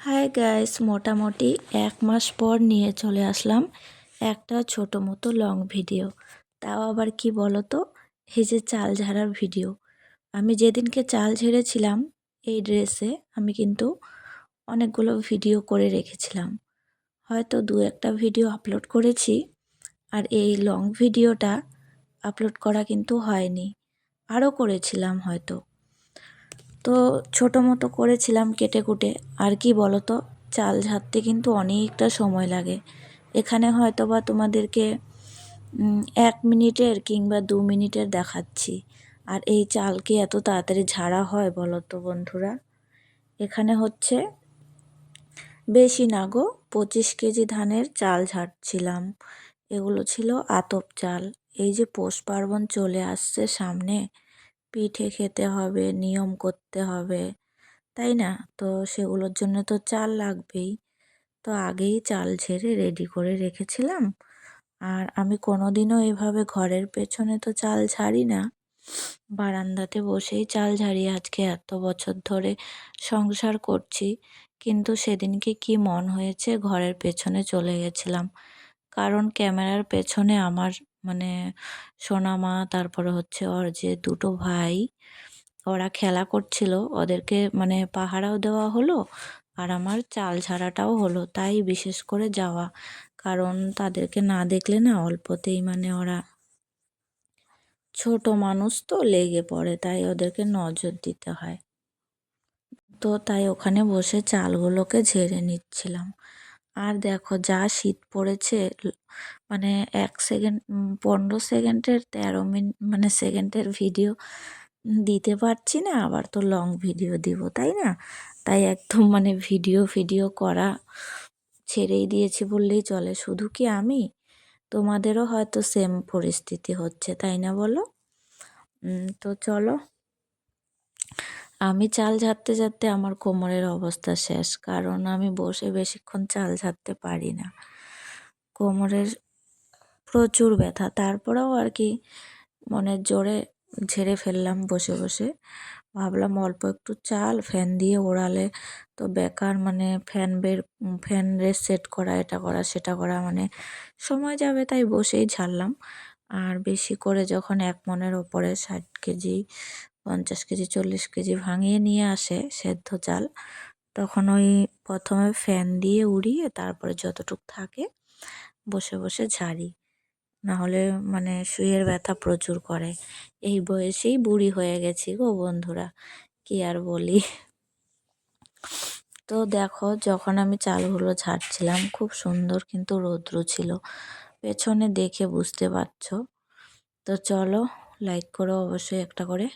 Hi guys মোটামুটি এক মাস পর নিয়ে চলে আসলাম একটা ছোট মতো লং ভিডিও তাও আবার কি বলো তো এই যে চাল ঝাড়ার ভিডিও আমি যেদিনকে চাল ঝেড়েছিলাম এই ড্রেসে আমি কিন্তু অনেকগুলো ভিডিও করে রেখেছিলাম। হয়তো দু একটা ভিডিও আপলোড করেছি আর এই লং ভিডিওটা আপলোড করা কিন্তু হয়নি। আরও করেছিলাম হয়তো। তো ছোটো মতো করেছিলাম কেটে কুটে। আর কি বলো তো চাল ঝাড়তে কিন্তু অনেকটা সময় লাগে। এখানে হয়তো বা তোমাদেরকে এক মিনিটের কিংবা দু মিনিটের দেখাচ্ছি। আর এই চালকে এত তাড়াতাড়ি ঝাড়া হয় বলো তো বন্ধুরা? এখানে হচ্ছে, বেশি না গো, পঁচিশ কেজি ধানের চাল ঝাড়ছিলাম। এগুলো ছিল আতপ চাল। এই যে পৌষ পার্বণ চলে আসছে সামনে পিঠে খেতে হবে, নিয়ম করতে হবে, তাই না? তো সেগুলোর জন্য তো চাল লাগবেই। তো আগেই চাল ঝেড়ে রেডি করে রেখেছিলাম। আর আমি কোনো দিনও এভাবে ঘরের পেছনে তো চাল ঝাড়ি না। বারান্দাতে বসেই চাল ঝাড়ি আজকে এত বছর ধরে সংসার করছি। কিন্তু সেদিনকে কি মন হয়েছে ঘরের পেছনে চলে গেছিলাম। কারণ ক্যামেরার পেছনে আমার মানে সোনামা, তারপরে হচ্ছে ওর যে দুটো ভাই, ওরা খেলা করছিল। ওদেরকে মানে পাহারাও দেওয়া হলো আর আমার চাল ঝাড়াটাও হলো, তাই বিশেষ করে যাওয়া। কারণ তাদেরকে না দেখলে না অল্পতেই মানে ওরা ছোট মানুষ তো লেগে পড়ে, তাই ওদেরকে নজর দিতে হয়। তো তাই ওখানে বসে চালগুলোকে ঝেড়ে নিচ্ছিলাম। আর দেখো যা শীত পড়েছে মানে এক সেকেন্ড পনেরো সেকেন্ডের, তেরো মিনিট মানে সেকেন্ডের ভিডিও দিতে পারছি না, আবার তো লং ভিডিও দিব, তাই না? তাই একদম মানে ভিডিও ভিডিও করা ছেড়েই দিয়েছি বললেই চলে। শুধু কি আমি? তোমাদেরও হয়তো সেম পরিস্থিতি হচ্ছে, তাই না বলো? তো চলো। আমি চাল ঝাড়তে ঝাড়তে আমার কোমরের অবস্থা শেষ, কারণ আমি বসে বেশিক্ষণ চাল ঝাড়তে পারি না। কোমরের প্রচুর ব্যথা, তারপরেও আর কি মনের জোরে ঝেড়ে ফেললাম বসে বসে। ভাবলাম অল্প একটু চাল, ফ্যান দিয়ে ওড়ালে তো বেকার মানে ফ্যান বের, ফ্যান রেস সেট করা, এটা করা, সেটা করা মানে সময় যাবে তাই বসেই ঝাড়লাম। আর বেশি করে যখন এক মনের ওপরে ষাট কেজি পঞ্চাশ কেজি, চল্লিশ কেজি ভাঙিয়ে নিয়ে আসে সেদ্ধ চাল। তখন ওই প্রথমে ফ্যান দিয়ে উড়িয়ে তারপরে যতটুক থাকে বসে বসে ঝাড়ি। নাহলে মানে শুয়ের ব্যথা প্রচুর করে। এই বয়সেই বুড়ি হয়ে গেছি গো বন্ধুরা, কি আর বলি। তো দেখো, যখন আমি চালগুলো ঝাড়ছিলাম, খুব সুন্দর কিন্তু রৌদ্র ছিল। পেছনে দেখে বুঝতে পারছ। তো চলো লাইক করো অবশ্যই একটা করে।